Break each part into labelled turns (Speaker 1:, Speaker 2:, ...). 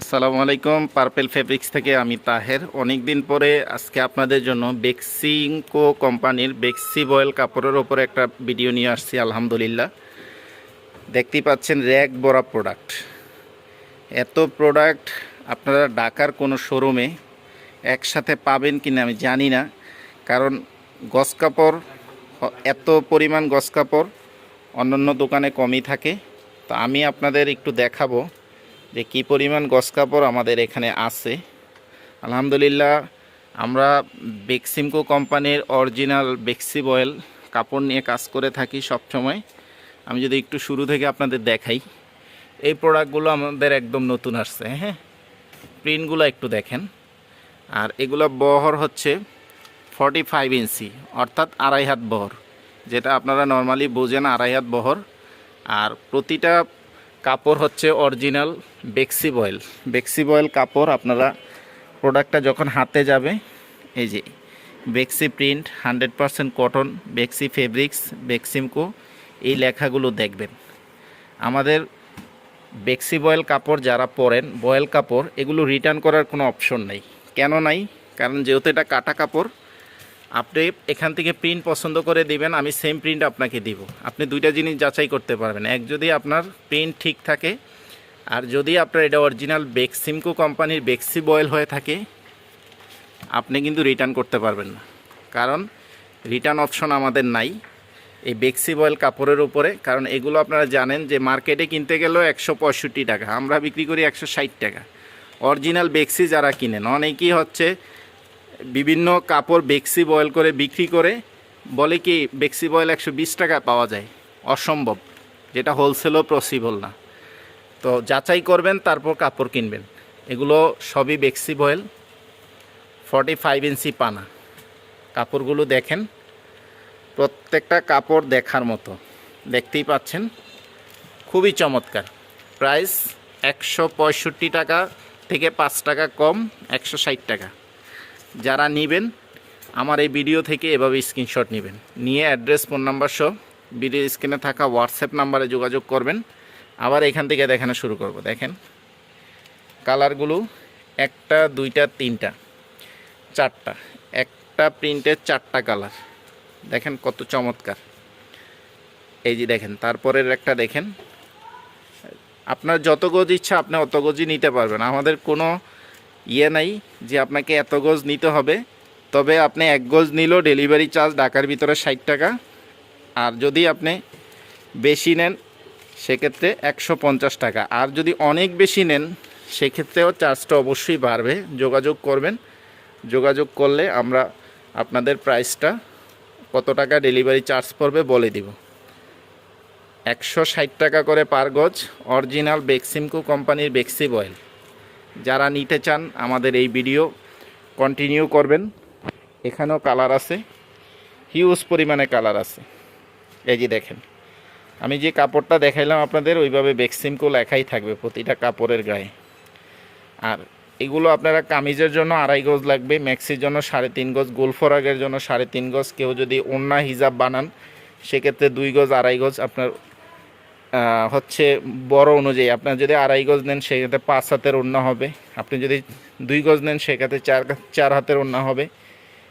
Speaker 1: আসসালামু আলাইকুম, purple fabrics থেকে আমি তাহের। অনেক দিন পরে আজকে আপনাদের জন্য বেক্সিংকো কোম্পানির বেক্সি বয়েল কাপড়ের ওপরে একটা ভিডিও নিয়ে আসছি, আলহামদুলিল্লাহ। দেখতেই পাচ্ছেন র্যাক বড়া প্রোডাক্ট। এত প্রোডাক্ট আপনারা ঢাকার কোনো শোরুমে একসাথে পাবেন কিনা আমি জানি না, কারণ গস কাপড়, এত পরিমাণ গস কাপড় অন্যান্য দোকানে কমই থাকে। তো আমি আপনাদের একটু দেখাবো যে কী পরিমাণ গস কাপড় আমাদের এখানে আছে। আলহামদুলিল্লাহ, আমরা বেক্সিমকো কোম্পানির অরিজিনাল বেক্সি বয়েল কাপড় নিয়ে কাজ করে থাকি সবসময়। আমি যদি একটু শুরু থেকে আপনাদের দেখাই। এই প্রোডাক্টগুলো আমাদের একদম নতুন আসছে হ্যাঁ? প্রিন্টগুলো একটু দেখেন। আর এগুলো বহর হচ্ছে ফর্টি ফাইভ ইঞ্চি অর্থাৎ আড়াই হাত বহর, যেটা আপনারা নর্মালি বোঝেন আড়াই হাত বহর। আর প্রতিটা কাপড় হচ্ছে original Bexi voile. Bexi voile কাপড় আপনারা প্রোডাক্টটা যখন হাতে যাবে, এই যে Bexi print, hundred percent cotton, Bexi fabrics, Beximco, এই লেখাগুলো দেখবেন। আমাদের বেক্সি বয়েল কাপড় যারা পরেন, বয়েল কাপড়, এগুলো রিটার্ন করার কোনো অপশন নেই। কেন নাই? কারণ যেহেতু এটা কাটা কাপড় আপনি এখান থেকে প্রিন্ট পছন্দ করে দিবেন, আমি সেম প্রিন্ট আপনাকে দিব। আপনি দুইটা জিনিস যাচাই করতে পারবেন। এক যদি আপনার প্রিন্ট ঠিক থাকে, আর যদি আপনার এটা অরিজিনাল বেক্সিমকো কোম্পানির বেক্সি বয়েল হয়ে থাকে, আপনি কিন্তু রিটার্ন করতে পারবেন না। কারণ রিটার্ন অপশন আমাদের নাই এই বেক্সি বয়েল কাপড়ের উপরে। কারণ এগুলো আপনারা জানেন যে মার্কেটে কিনতে গেলেও একশো পঁয়ষট্টি টাকা, আমরা বিক্রি করি একশো ষাট টাকা। অরিজিনাল বেক্সি যারা কিনেন, অনেকেই হচ্ছে বিভিন্ন কাপড় বেক্সি বয়েল করে বিক্রি করে বলে কি বেক্সি বয়েল একশো বিশ টাকা পাওয়া যায়? অসম্ভব। যেটা হোলসেলও পসিবল না। তো যাচাই করবেন, তারপর কাপড় কিনবেন। এগুলো সবই বেক্সি বয়েল ফর্টি ফাইভ ইঞ্চি পানা। কাপড়গুলো দেখেন, প্রত্যেকটা কাপড় দেখার মতো। দেখতেই পাচ্ছেন, খুবই চমৎকার। প্রাইস একশো পঁয়ষট্টি টাকা থেকে পাঁচ টাকা কম, একশো ষাট টাকা। যারা নেবেন, আমার এই ভিডিও থেকে এভাবে স্ক্রিনশট নেবেন। নিয়ে অ্যাড্রেস ফোন নাম্বার সহ ভিডিও স্ক্রিনে থাকা হোয়াটসঅ্যাপ নাম্বারে যোগাযোগ করবেন। আবার এখান থেকে দেখানো শুরু করব। দেখেন কালারগুলো একটা, দুইটা, তিনটা, চারটা। একটা প্রিন্টের চারটা কালার দেখেন কত চমৎকার। এই যে দেখেন, তারপরের একটা দেখেন। আপনার যত গজ ইচ্ছা, আপনি অত গজই নিতে পারবেন। আমাদের কোনো ইয়ে নাই যে আপনাকে এত গজ নিতে হবে। তবে আপনি এক গজ নিলেও ডেলিভারি চার্জ ঢাকার ভিতরে ষাট টাকা। আর যদি আপনি বেশি নেন, সেক্ষেত্রে একশো পঞ্চাশ টাকা। আর যদি অনেক বেশি নেন, সেক্ষেত্রেও চার্জটা অবশ্যই বাড়বে। যোগাযোগ করবেন। যোগাযোগ করলে আমরা আপনাদের প্রাইসটা কত টাকা ডেলিভারি চার্জ পড়বে বলে দিব। একশো ষাট টাকা করে পার গজ অরিজিনাল বেক্সিমকো কোম্পানির বেক্সি বয়েল যারা নিতে চান আমাদের এই ভিডিও কন্টিনিউ করবেন। এখানেও কালার আছে। হিউজ পরিমাণে কালার আছে। এই যে দেখেন, আমি যে কাপড়টা দেখাইলাম আপনাদের, ওইভাবে বেক্সিমকো লেখাই থাকবে প্রতিটা কাপড়ের গায়ে। আর এগুলো আপনারা কামিজের জন্য আড়াই গজ লাগবে, ম্যাক্সির জন্য সাড়ে তিন গজ গোলফরাগের জন্য সাড়ে তিন গজ। কেউ যদি ওন্না হিজাব বানান, সেক্ষেত্রে দুই গজ, আড়াই গজ আপনার হচ্ছে বড় অনুযায়ী। আপনার যদি আড়াই গজ নেন, সেক্ষেত্রে পাঁচ হাতের ওড়না হবে। আপনি যদি দুই গজ নেন, সেক্ষেত্রে চার চার হাতের ওড়না হবে।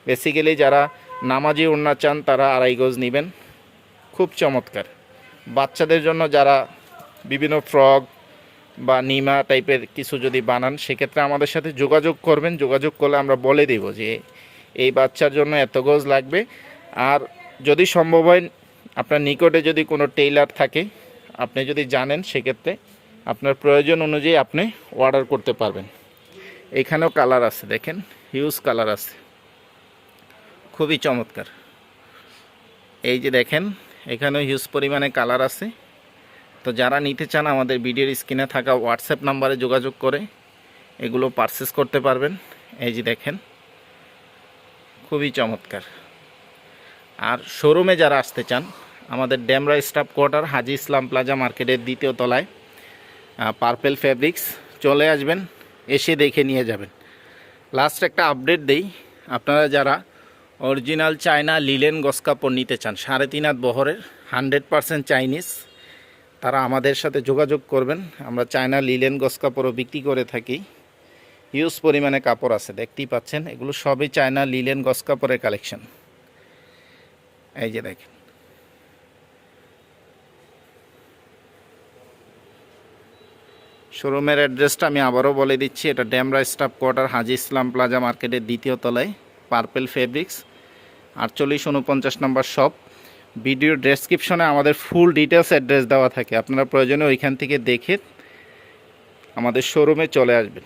Speaker 1: বেসিক্যালি যারা নামাজি ওড়না চান, তারা আড়াই গজ নেবেন। খুব চমৎকার। বাচ্চাদের জন্য যারা বিভিন্ন ফ্রক বা নিমা টাইপের কিছু যদি বানান, সেক্ষেত্রে আমাদের সাথে যোগাযোগ করবেন। যোগাযোগ করলে আমরা বলে দেব যে, এই বাচ্চার জন্য এত গজ লাগবে। আর যদি সম্ভব হয়, আপনার নিকটে যদি কোনো টেইলার থাকে আপনি যদি জানেন, সেক্ষেত্রে আপনার প্রয়োজন অনুযায়ী আপনি অর্ডার করতে পারবেন। এখানেও কালার আছে, দেখেন হিউজ কালার আছে। খুবই চমৎকার। এই যে দেখেন, এখানেও হিউজ পরিমাণে কালার আছে। তো যারা নিতে চান আমাদের ভিডিওর স্ক্রিনে থাকা হোয়াটসঅ্যাপ নাম্বারে যোগাযোগ করে এগুলো পারচেস করতে পারবেন। এই যে দেখেন, খুবই চমৎকার। আর শোরুমে যারা আসতে চান আমাদের Demra staff quarter, Haji Islam plaza মার্কেটের দ্বিতীয় তলায় পার্পেল ফেব্রিক্স। চলে আসবেন, এসে দেখে নিয়ে যাবেন। লাস্ট একটা আপডেট দেই। আপনারা যারা অরিজিনাল চায়না লিলেন গস কাপড় নিতে চান, সাড়ে তিন হাত বহরের হান্ড্রেড পারসেন্ট চাইনিজ তারা আমাদের সাথে যোগাযোগ করবেন। আমরা চায়না লিলেন গস কাপড়ও বিক্রি করে থাকি। হিউজ পরিমাণে কাপড় আছে, দেখতেই পাচ্ছেন, এগুলো সবই চায়না লিলেন গস কাপড়ের কালেকশন এই যে দেখেন। শোরুমের অ্যাড্রেসটা আমি আবারও বলে দিচ্ছি, এটা Demra staff quarter, Haji Islam plaza মার্কেটের দ্বিতীয় তলায়, পার্পেল ফেব্রিক্স, আটচল্লিশ উনপঞ্চাশ নম্বর শপ। ভিডিও ডেসক্রিপশনে আমাদের ফুল ডিটেলস অ্যাড্রেস দেওয়া থাকে, আপনারা প্রয়োজনে ওইখান থেকে দেখে আমাদের শোরুমে চলে আসবেন।